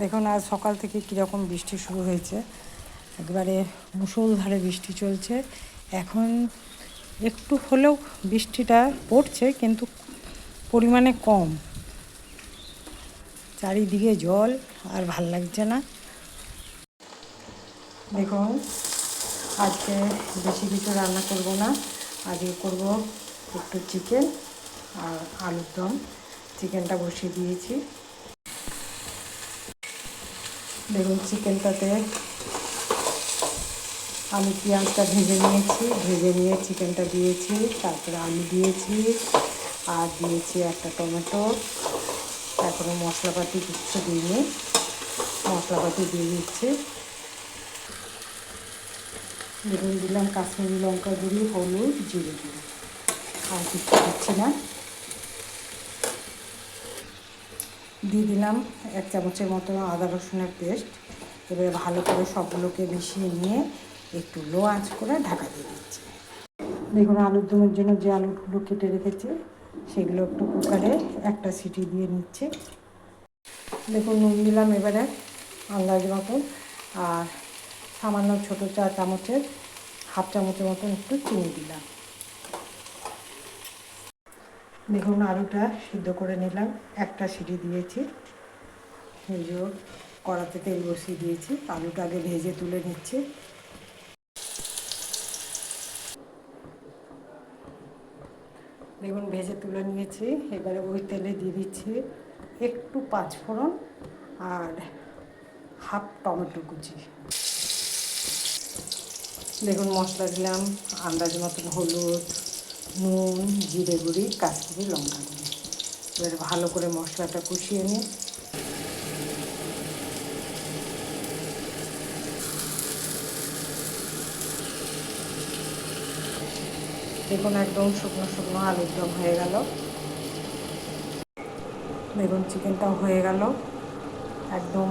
দেখুন, আজ সকাল থেকে কীরকম বৃষ্টি শুরু হয়েছে। একবারে মুষলধারে বৃষ্টি চলছে। এখন একটু হলেও বৃষ্টিটা পড়ছে, কিন্তু পরিমাণে কম। চারিদিকে জল, আর ভালো লাগছে না। দেখুন, আজকে বেশি কিছু রান্না করব না। আজকে করব একটু চিকেন আর আলুর দম। চিকেনটা বসিয়ে দিয়েছি। দেখুন চিকেনটাতে আমি পেঁয়াজটা ভেজে নিয়েছি, ভেজে নিয়ে চিকেনটা দিয়েছি, তারপরে আমি দিয়েছি, আর দিয়েছি একটা টমেটো, তারপরে মশলাপাতি কিচ্ছু দিয়ে মশলাপাতি দিয়ে দিচ্ছি। দেখুন দিলাম, কাশ্মীরি লঙ্কা গুঁড়ি, হলুদ, জিরে গুঁড়ি। আর কিছু দিচ্ছি না। দিয়ে দিলাম এক চামচের মতো আদা রসুনের পেস্ট। এবারে ভালো করে সবগুলোকে মিশিয়ে নিয়ে একটু লো আঁচ করে ঢাকা দিয়ে দিচ্ছি। দেখুন, আলুর দমের জন্য যে আলুগুলো কেটে রেখেছি, সেগুলো একটু কুকারে একটা সিটি দিয়ে নিচ্ছে। দেখুন, নুন দিলাম এবারে আন্দাজ মতন। আর সামান্য ছোটো চা চামচের, হাফ চামচের মতন একটু চিনি দিলাম। দেখুন আলুটা সিদ্ধ করে নিলাম। একটা সিটি দিয়েছি। এই কড়াতে তেল বসিয়ে দিয়েছি। আলুটা আগে ভেজে তুলে নিচ্ছি। দেখুন, ভেজে তুলে নিয়েছি। এবারে ওই তেলে দিয়ে দিচ্ছি একটু পাঁচফোড়ন আর হাফ টমেটো কুচি। দেখুন, মশলা দিলাম। আন্দাজ মতন হলুদ নুন, জিরে গুঁড়ি, কাশ্মীরি লঙ্কা গুঁড়ি। এবার ভালো করে মশলাটা কষিয়ে নিই দেখুন একদম শুকনো শুকনো আলুর দম হয়ে গেল। দেখুন চিকেনটাও হয়ে গেল। একদম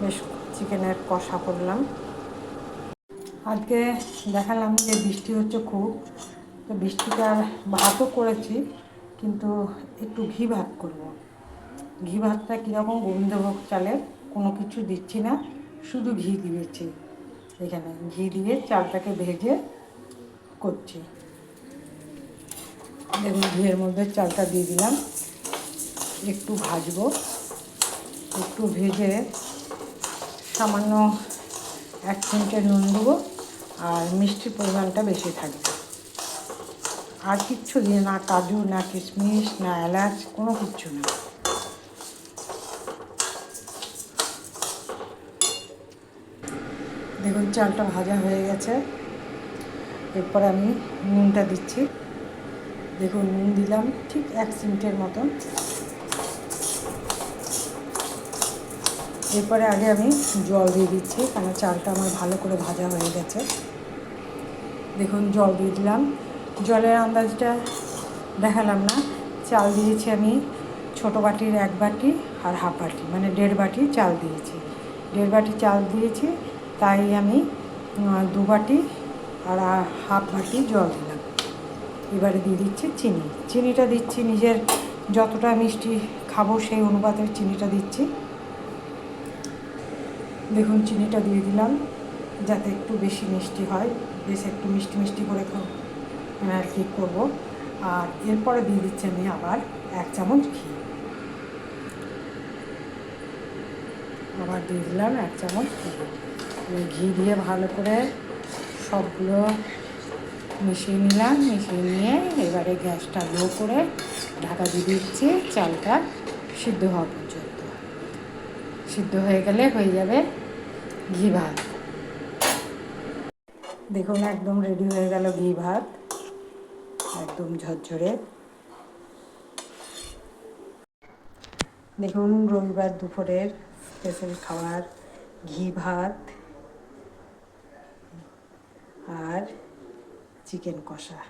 বেশ চিকেনের কষা করলাম। আজকে দেখালাম যে বৃষ্টি হচ্ছে খুব। তো বৃষ্টিটার ভাতও করেছি, কিন্তু একটু ঘি ভাত করব। ঘি ভাতটা কীরকম গোবিন্দভোগ চালের, কোনো কিছু দিচ্ছি না, শুধু ঘি দিয়েছি। এখানে ঘি দিয়ে চালটাকে ভেজে করছি। দেখুন, ঘিয়ের মধ্যে চালটা দিয়ে দিলাম। একটু ভাজবো। একটু ভেজে সামান্য এক চিমটে নুন দেবো, আর মিষ্টির পরিমাণটা বেশি থাকবে। আর কিচ্ছু দিয়ে না কাজু, না কিশমিশ, না এলাচ, কোনো কিচ্ছু না। দেখুন, চালটা ভাজা হয়ে গেছে। এরপর আমি নুনটা দিচ্ছি। দেখুন, নুন দিলাম ঠিক এক চিমটের মতন। এরপরে আগে আমি জল দিয়ে দিচ্ছি কারণ চালটা আমার ভালো করে ভাজা হয়ে গেছে। দেখুন, জল দিয়ে দিলাম। জলের আন্দাজটা দেখালাম না। চাল দিয়েছি আমি ছোটো বাটির এক বাটি আর হাফ বাটি মানে দেড় বাটি চাল দিয়েছি। দেড় বাটি চাল দিয়েছি, তাই আমি দু বাটি আর হাফ বাটি জল দিলাম। এবারে দিয়ে দিচ্ছি চিনি। চিনিটা দিচ্ছি, নিজের যতটা মিষ্টি খাব সেই অনুপাতের চিনিটা দিচ্ছি। দেখুন, চিনিটা দিয়ে দিলাম, যাতে একটু বেশি মিষ্টি হয়, বেশ একটু মিষ্টি মিষ্টি করে খাব। আর কি করব। আর এরপরে দিয়ে দিচ্ছি আমি আবার এক চামচ ঘি। আবার দিয়ে দিলাম এক চামচ ঘি। ঘি দিয়ে ভালো করে সবগুলো মিশিয়ে নিলাম, মিশিয়ে নিয়ে এবারে গ্যাসটা লো করে ঢাকা দিয়ে দিচ্ছি, চালটা সিদ্ধ হওয়া পর্যন্ত। সিদ্ধ হয়ে গেলে হয়ে যাবে ঘি ভাত। দেখুন, একদম রেডি হয়ে গেল ঘি ভাত। একদম ঝরঝরে। দেখুন রবিবার দুপুরের স্পেশাল খাবার ঘি ভাত আর চিকেন কষা।